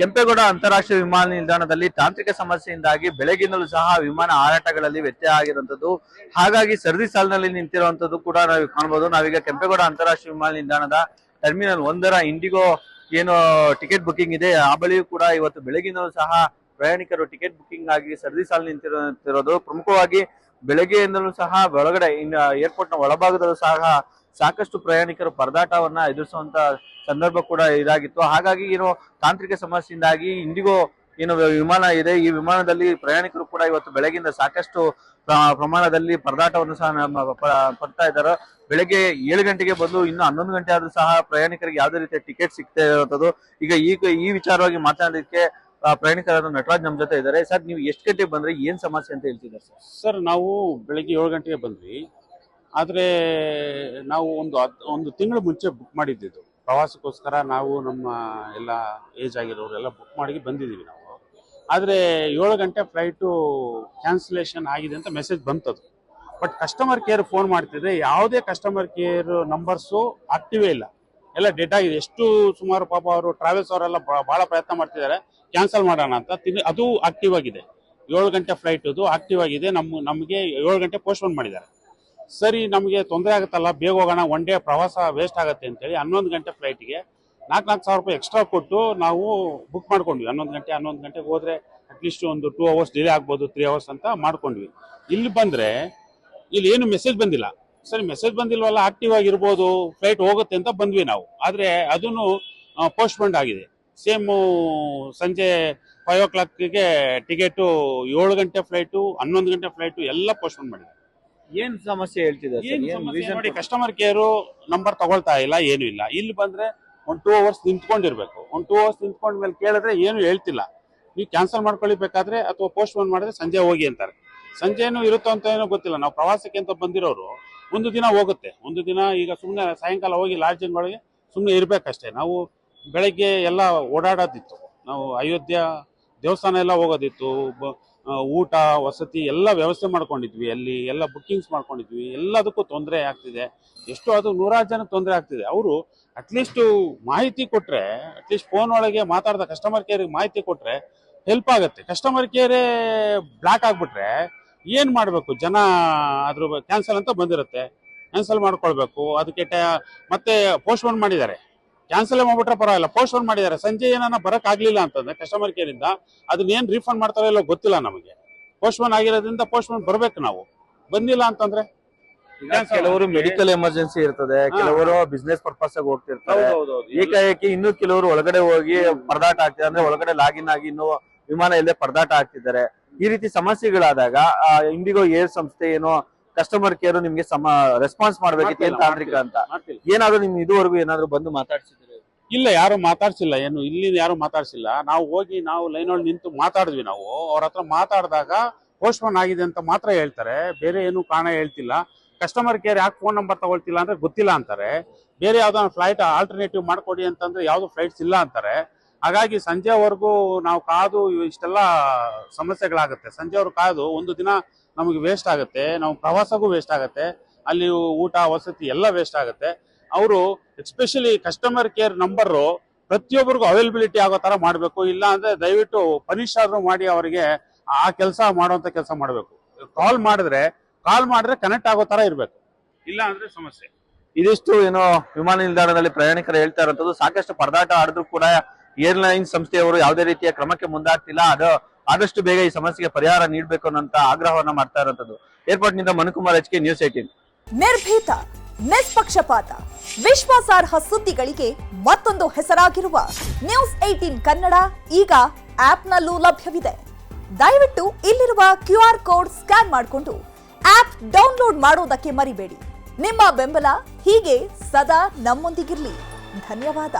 ಕೆಂಪೇಗೌಡ ಅಂತಾರಾಷ್ಟ್ರೀಯ ವಿಮಾನ ನಿಲ್ದಾಣದಲ್ಲಿ ತಾಂತ್ರಿಕ ಸಮಸ್ಯೆಯಿಂದಾಗಿ ಬೆಳಗಿನಲ್ಲೂ ಸಹ ವಿಮಾನ ಹಾರಾಟಗಳಲ್ಲಿ ವ್ಯತ್ಯಯ ಆಗಿರುವಂತದ್ದು. ಹಾಗಾಗಿ ಸರದಿ ಸಾಲಿನಲ್ಲಿ ನಿಂತಿರುವಂತದ್ದು ಕೂಡ ನಾವು ಕಾಣಬಹುದು ನಾವೀಗ ಕೆಂಪೇಗೌಡ ಅಂತಾರಾಷ್ಟ್ರೀಯ ವಿಮಾನ ನಿಲ್ದಾಣದ ಟರ್ಮಿನಲ್ ಒಂದರ ಇಂಡಿಗೋ ಏನು ಟಿಕೆಟ್ ಬುಕ್ಕಿಂಗ್ ಇದೆ. ಆ ಬಳಿಯೂ ಕೂಡ ಇವತ್ತು ಬೆಳಗಿನಲ್ಲೂ ಸಹ ಪ್ರಯಾಣಿಕರು ಟಿಕೆಟ್ ಬುಕ್ಕಿಂಗ್ ಆಗಿ ಸರದಿ ಸಾಲು ನಿಂತಿರುವಂತಿರೋದು. ಪ್ರಮುಖವಾಗಿ ಬೆಳಗ್ಗೆಯಿಂದಲೂ ಸಹ ಒಳಗಡೆ ಇನ್ನು ಏರ್ಪೋರ್ಟ್ನ ಒಳಭಾಗದಲ್ಲೂ ಸಹ ಸಾಕಷ್ಟು ಪ್ರಯಾಣಿಕರು ಪರದಾಟವನ್ನ ಎದುರಿಸುವಂತ ಸಂದರ್ಭ ಕೂಡ ಇದಾಗಿತ್ತು. ಹಾಗಾಗಿ, ಏನು, ತಾಂತ್ರಿಕ ಸಮಸ್ಯೆಯಿಂದಾಗಿ ಇಂದಿಗೂ ಏನು ವಿಮಾನ ಇದೆ. ಈ ವಿಮಾನದಲ್ಲಿ ಪ್ರಯಾಣಿಕರು ಕೂಡ ಇವತ್ತು ಬೆಳಗಿಂದ ಸಾಕಷ್ಟು ಪ್ರಮಾಣದಲ್ಲಿ ಪರದಾಟವನ್ನು ಸಹ ನಮ್ಮ ಪಡ್ತಾ ಇದ್ದಾರೆ. ಬೆಳಗ್ಗೆ ಏಳು ಗಂಟೆಗೆ ಬಂದು ಇನ್ನು ಹನ್ನೊಂದು ಗಂಟೆ ಆದ್ರೂ ಸಹ ಪ್ರಯಾಣಿಕರಿಗೆ ಯಾವುದೇ ರೀತಿಯ ಟಿಕೆಟ್ ಸಿಗ್ತಾ ಇರುವಂತದ್ದು ಈಗ ಈ ಈ ವಿಚಾರವಾಗಿ ಮಾತನಾಡಲಿಕ್ಕೆ ಪ್ರಯಾಣಿಕರ ನಟರಾಜ್ ನಮ್ಮ ಜೊತೆ ಇದ್ದಾರೆ. ಸರ್, ನೀವು ಎಷ್ಟು ಗಂಟೆಗೆ ಬಂದ್ರೆ ಏನ್ ಸಮಸ್ಯೆ ಅಂತ ಹೇಳ್ತಿದ್ದಾರೆ ಸರ್? ಸರ್, ನಾವು ಬೆಳಗ್ಗೆ ಏಳು ಗಂಟೆಗೆ ಬಂದ್ವಿ. ಆದರೆ ನಾವು ಒಂದು ಒಂದು ತಿಂಗಳು ಮುಂಚೆ ಬುಕ್ ಮಾಡಿದ್ದಿದ್ದು ಪ್ರವಾಸಕ್ಕೋಸ್ಕರ ನಾವು ನಮ್ಮ ಎಲ್ಲ ಏಜ್ ಆಗಿರೋರೆಲ್ಲ ಬುಕ್ ಮಾಡಿ ಬಂದಿದ್ದೀವಿ ನಾವು. ಆದರೆ ಏಳು ಗಂಟೆ ಫ್ಲೈಟು ಕ್ಯಾನ್ಸಲೇಷನ್ ಆಗಿದೆ ಅಂತ ಮೆಸೇಜ್ ಬಂತದು. ಬಟ್ ಕಸ್ಟಮರ್ ಕೇರ್ ಫೋನ್ ಮಾಡ್ತಿದ್ರೆ ಯಾವುದೇ ಕಸ್ಟಮರ್ ಕೇರ್ ನಂಬರ್ಸು ಆಕ್ಟಿವೇ ಇಲ್ಲ. ಎಲ್ಲ ಡೆಡ್ ಆಗಿದೆ. ಎಷ್ಟು ಸುಮಾರು ಪಾಪ ಅವರು ಟ್ರಾವೆಲ್ಸ್ ಅವರೆಲ್ಲ ಭಾಳ ಪ್ರಯತ್ನ ಮಾಡ್ತಿದ್ದಾರೆ. ಕ್ಯಾನ್ಸಲ್ ಮಾಡೋಣ ಅಂತ ತಿನ್- ಅದು ಆಕ್ಟಿವ್ ಆಗಿದೆ. ಏಳು ಗಂಟೆ ಫ್ಲೈಟ್ ಅದು ಆಕ್ಟಿವ್ ಆಗಿದೆ. ನಮ್ಮ ನಮಗೆ ಏಳು ಗಂಟೆ ಪೋಸ್ಟ್ಪೋನ್ ಮಾಡಿದ್ದಾರೆ. ಸರಿ, ನಮಗೆ ತೊಂದರೆ ಆಗುತ್ತಲ್ಲ, ಬೇಗ ಹೋಗೋಣ ಒನ್ ಡೇ ಪ್ರವಾಸ ವೇಸ್ಟ್ ಆಗುತ್ತೆ ಅಂತೇಳಿ ಹನ್ನೊಂದು ಗಂಟೆ ಫ್ಲೈಟಿಗೆ ನಾಲ್ಕು ನಾಲ್ಕು ಸಾವಿರ ರೂಪಾಯಿ ಎಕ್ಸ್ಟ್ರಾ ಕೊಟ್ಟು ನಾವು ಬುಕ್ ಮಾಡ್ಕೊಂಡ್ವಿ. ಹನ್ನೊಂದು ಗಂಟೆ, ಹನ್ನೊಂದು ಗಂಟೆಗೆ ಹೋದರೆ ಅಟ್ಲೀಸ್ಟ್ ಒಂದು ಟೂ ಅವರ್ಸ್ ಡಿಲೇ ಆಗ್ಬೋದು ತ್ರೀ ಅವರ್ಸ್ ಅಂತ ಮಾಡ್ಕೊಂಡ್ವಿ. ಇಲ್ಲಿ ಬಂದರೆ, ಇಲ್ಲಿ ಏನು ಮೆಸೇಜ್ ಬಂದಿಲ್ಲ. ಸರಿ ಮೆಸೇಜ್ ಬಂದಿಲ್ವಲ್ಲ ಆಕ್ಟಿವ್ ಆಗಿರ್ಬೋದು ಫ್ಲೈಟ್ ಹೋಗುತ್ತೆ ಅಂತ ಬಂದ್ವಿ ನಾವು. ಆದರೆ ಅದನ್ನು ಪೋಸ್ಟ್ಪೋಂಡ್ ಆಗಿದೆ. ಸೇಮು ಸಂಜೆ ಫೈವ್ ಓ ಕ್ಲಾಕ್ಗೆ ಟಿಕೆಟು ಏಳು ಗಂಟೆ ಫ್ಲೈಟು ಹನ್ನೊಂದು ಗಂಟೆ ಫ್ಲೈಟು ಎಲ್ಲ ಪೋಸ್ಟ್ಪೋನ್ ಮಾಡಿದೆ ಏನ್ ಸಮಸ್ಯೆ ಹೇಳ್ತಿದ್ದಾರೆ ಕಸ್ಟಮರ್ ಕೇರು ನಂಬರ್ ತಗೊಳ್ತಾ ಇಲ್ಲ ಏನು ಇಲ್ಲ. ಇಲ್ಲಿ ಬಂದ್ರೆ ಒನ್ ಟೂ ಅವರ್ಸ್ ನಿಂತ್ಕೊಂಡಿರ್ಬೇಕು. ಒನ್ ಟೂ ಅವರ್ಸ್ ನಿಂತ್ಕೊಂಡ್ ಮೇಲೆ ಕೇಳಿದ್ರೆ ಏನು ಹೇಳ್ತಿಲ್ಲ. ನೀವು ಕ್ಯಾನ್ಸಲ್ ಮಾಡ್ಕೊಳ್ಳಿ ಬೇಕಾದ್ರೆ ಅಥವಾ ಪೋಸ್ಟ್ ಪೋನ್ ಮಾಡಿದ್ರೆ ಸಂಜೆ ಹೋಗಿ ಅಂತಾರೆ. ಸಂಜೆ ಏನು ಇರುತ್ತೋ ಅಂತ ಏನೋ ಗೊತ್ತಿಲ್ಲ. ನಾವು ಪ್ರವಾಸಕ್ಕೆ ಅಂತ ಬಂದಿರೋರು ಒಂದು ದಿನ ಹೋಗುತ್ತೆ. ಒಂದು ದಿನ ಈಗ ಸುಮ್ಮನೆ ಸಾಯಂಕಾಲ ಹೋಗಿ ಲಾಡ್ಜಿಂಗ್ ಸುಮ್ಮನೆ ಇರಬೇಕಷ್ಟೇ. ನಾವು ಬೆಳಗ್ಗೆ ಎಲ್ಲ ಓಡಾಡೋದಿತ್ತು. ನಾವು ಅಯೋಧ್ಯ ದೇವಸ್ಥಾನ ಎಲ್ಲ ಹೋಗೋದಿತ್ತು ಊಟ, ವಸತಿ ಎಲ್ಲ ವ್ಯವಸ್ಥೆ ಮಾಡ್ಕೊಂಡಿದ್ವಿ. ಅಲ್ಲಿ ಎಲ್ಲ ಬುಕ್ಕಿಂಗ್ಸ್ ಮಾಡ್ಕೊಂಡಿದ್ವಿ. ಎಲ್ಲದಕ್ಕೂ ತೊಂದರೆ ಆಗ್ತಿದೆ. ಎಷ್ಟು ಅದು ನೂರಾರು ಜನಕ್ಕೆ ತೊಂದರೆ ಆಗ್ತಿದೆ. ಅವರು ಅಟ್ಲೀಸ್ಟ್ ಮಾಹಿತಿ ಕೊಟ್ಟರೆ ಅಟ್ಲೀಸ್ಟ್ ಫೋನ್ ಒಳಗೆ ಮಾತಾಡ್ದ ಕಸ್ಟಮರ್ ಕೇರಿಗೆ ಮಾಹಿತಿ ಕೊಟ್ಟರೆ ಹೆಲ್ಪ್ ಆಗುತ್ತೆ. ಕಸ್ಟಮರ್ ಕೇರೇ ಬ್ಲಾಕ್ ಆಗಿಬಿಟ್ರೆ ಏನು ಮಾಡಬೇಕು? ಜನ ಅದ್ರ ಕ್ಯಾನ್ಸಲ್ ಅಂತ ಬಂದಿರುತ್ತೆ. ಕ್ಯಾನ್ಸಲ್ ಮಾಡ್ಕೊಳ್ಬೇಕು. ಅದಕ್ಕೆ ಮತ್ತೆ ಪೋಸ್ಟ್ಪೋನ್ ಮಾಡಿದ್ದಾರೆ. ಕ್ಯಾನ್ಸಲ್ ಮಾಡ್ಬಿಟ್ರೆ ಪರವಾಗಿಲ್ಲ. ಪೋಸ್ಟ್ ಪೋನ್ ಮಾಡಿದ್ದಾರೆ. ಸಂಜೆ ಏನಾನ ಬರಕ್ ಆಗ್ಲಿಲ್ಲ ಅಂತಂದ್ರೆ ಕಸ್ಟಮರ್ ಕೇರ್ ಇಂದ ಅದನ್ನ ಏನ್ ರೀಫಂಡ್ ಮಾಡ್ತಾರೋ ಇಲ್ಲ ಗೊತ್ತಿಲ್ಲ ನಮಗೆ. ಪೋಸ್ಟ್ ಪೋನ್ ಆಗಿರೋದ್ರಿಂದ ಪೋಸ್ಟ್ ಪೋನ್ ಬರ್ಬೇಕು ನಾವು. ಬಂದಿಲ್ಲ ಅಂತಂದ್ರೆ? ಕೆಲವರು ಮೆಡಿಕಲ್ ಎಮರ್ಜೆನ್ಸಿ ಇರ್ತದೆ ಕೆಲವರು ಬಿಸ್ನೆಸ್ ಪರ್ಪಸ್ ಆಗಿ ಹೋಗ್ತಿರ್ತಾರೆ. ಏಕಾಏಕಿ ಇನ್ನು ಕೆಲವರು ಒಳಗಡೆ ಹೋಗಿ ಪರದಾಟ ಆಗ್ತಿದೆ ಅಂದ್ರೆ ಒಳಗಡೆ ಲಾಗಿನ್ ಆಗಿ ಇನ್ನು ವಿಮಾನ ಇಲ್ಲದೆ ಪರದಾಟ ಆಗ್ತಿದ್ದಾರೆ. ಈ ರೀತಿ ಸಮಸ್ಯೆಗಳಾದಾಗ ಇಂಡಿಗೋ ಏರ್ ಸಂಸ್ಥೆ ಏನೋ ಕಸ್ಟಮರ್ ಕೇರ್ ನಿಮ್ಗೆ ಸಮ ರೆಸ್ಪಾನ್ಸ್ ಮಾಡ್ಬೇಕಿತ್ತು ಏನ್ ತಾಂತ್ರಿಕ ಅಂತ. ಏನಾದ್ರೂ ನಿಮ್ ಇದುವರೆಗೂ ಏನಾದ್ರು ಬಂದು ಮಾತಾಡ್ಸಿದ್ರೆ? ಇಲ್ಲ ಯಾರು ಮಾತಾಡ್ಸಿಲ್ಲ ಏನು ಇಲ್ಲಿ ಯಾರು ಮಾತಾಡ್ಸಿಲ್ಲ. ನಾವು ಹೋಗಿ ನಾವು ಲೈನ್ ಒಳಗೆ ನಿಂತು ಮಾತಾಡಿದ್ವಿ ನಾವು. ಅವ್ರ ಹತ್ರ ಮಾತಾಡಿದಾಗ ಪೋಸ್ಟ್ಮನ್ ಆಗಿದೆ ಅಂತ ಮಾತ್ರ ಹೇಳ್ತಾರೆ. ಬೇರೆ ಏನು ಕಾರಣ ಹೇಳ್ತಿಲ್ಲ. ಕಸ್ಟಮರ್ ಕೇರ್ ಯಾಕೆ ಫೋನ್ ನಂಬರ್ ತಗೊಳ್ತಿಲ್ಲ ಅಂದ್ರೆ ಗೊತ್ತಿಲ್ಲ ಅಂತಾರೆ. ಬೇರೆ ಯಾವ್ದೋ ಫ್ಲೈಟ್ ಆಲ್ಟರ್ನೇಟಿವ್ ಮಾಡ್ಕೊಡಿ ಅಂತಂದ್ರೆ ಯಾವ್ದು ಫ್ಲೈಟ್ಸ್ ಇಲ್ಲ ಅಂತಾರೆ. ಹಾಗಾಗಿ ಸಂಜೆವರೆಗೂ ನಾವು ಕಾದು ಇಷ್ಟೆಲ್ಲ ಸಮಸ್ಯೆಗಳಾಗುತ್ತೆ. ಸಂಜೆವರೆಗೂ ಕಾದು ಒಂದು ದಿನ ನಮಗೆ ವೇಸ್ಟ್ ಆಗುತ್ತೆ ನಾವು ಪ್ರವಾಸಕ್ಕೂ ವೇಸ್ಟ್ ಆಗುತ್ತೆ ಅಲ್ಲಿ ಊಟ ವಸತಿ ಎಲ್ಲ ವೇಸ್ಟ್ ಆಗುತ್ತೆ. ಅವರು ಎಸ್ಪೆಷಲಿ ಕಸ್ಟಮರ್ ಕೇರ್ ನಂಬರು ಪ್ರತಿಯೊಬ್ಬರಿಗೂ ಅವೈಲಬಿಲಿಟಿ ಆಗೋ ತರ ಮಾಡಬೇಕು ಇಲ್ಲ ಅಂದ್ರೆ ದಯವಿಟ್ಟು ಪನಿಷ್ ಆದ್ರೂ ಮಾಡಿ ಅವರಿಗೆ ಆ ಕೆಲಸ ಮಾಡುವಂಥ ಕೆಲಸ ಮಾಡಬೇಕು. ಕಾಲ್ ಮಾಡಿದ್ರೆ ಕಾಲ್ ಮಾಡಿದ್ರೆ ಕನೆಕ್ಟ್ ಆಗೋ ತರ ಇರಬೇಕು. ಇಲ್ಲ ಅಂದ್ರೆ ಸಮಸ್ಯೆ. ಇದಿಷ್ಟು ಏನೋ ವಿಮಾನ ನಿಲ್ದಾಣದಲ್ಲಿ ಪ್ರಯಾಣಿಕರು ಹೇಳ್ತಾ ಇರೋದು ಸಾಕಷ್ಟು ಪರದಾಟ ಆಡಿದ್ರು ಕೂಡ ಏರ್ಲೈನ್ ಸಂಸ್ಥೆಯವರು ಯಾವುದೇ ರೀತಿಯ ಕ್ರಮಕ್ಕೆ ಮುಂದಾಗ್ತಿಲ್ಲ. ಅದು ಆದಷ್ಟು ಬೇಗ ಈ ಸಮಸ್ಯೆಗೆ ಪರಿಹಾರ ನೀಡಬೇಕು ಅನ್ನೋಂತ ಆಗ್ರಹವನ್ನ ಮಾಡ್ತಾ ಇರೋದು ಏರ್ಪೋರ್ಟ್ನಿಂದ Manukumar H K news eighteen ನಿರ್ಭೀತ, ನಿಷ್ಪಕ್ಷಪಾತ, ವಿಶ್ವಾಸಾರ್ಹ ಸುದ್ದಿಗಳಿಗೆ ಮತ್ತೊಂದು ಹೆಸರಾಗಿರುವ ನ್ಯೂಸ್ ಏಟೀನ್ ಕನ್ನಡ ಈಗ ಆಪ್ನಲ್ಲೂ ಲಭ್ಯವಿದೆ. ದಯವಿಟ್ಟು ಇಲ್ಲಿರುವ ಕ್ಯೂ ಆರ್ ಕೋಡ್ ಸ್ಕ್ಯಾನ್ ಮಾಡಿಕೊಂಡು ಆಪ್ ಡೌನ್ಲೋಡ್ ಮಾಡೋದಕ್ಕೆ ಮರಿಬೇಡಿ. ನಿಮ್ಮ ಬೆಂಬಲ ಹೀಗೆ ಸದಾ ನಮ್ಮೊಂದಿಗಿರಲಿ. ಧನ್ಯವಾದ.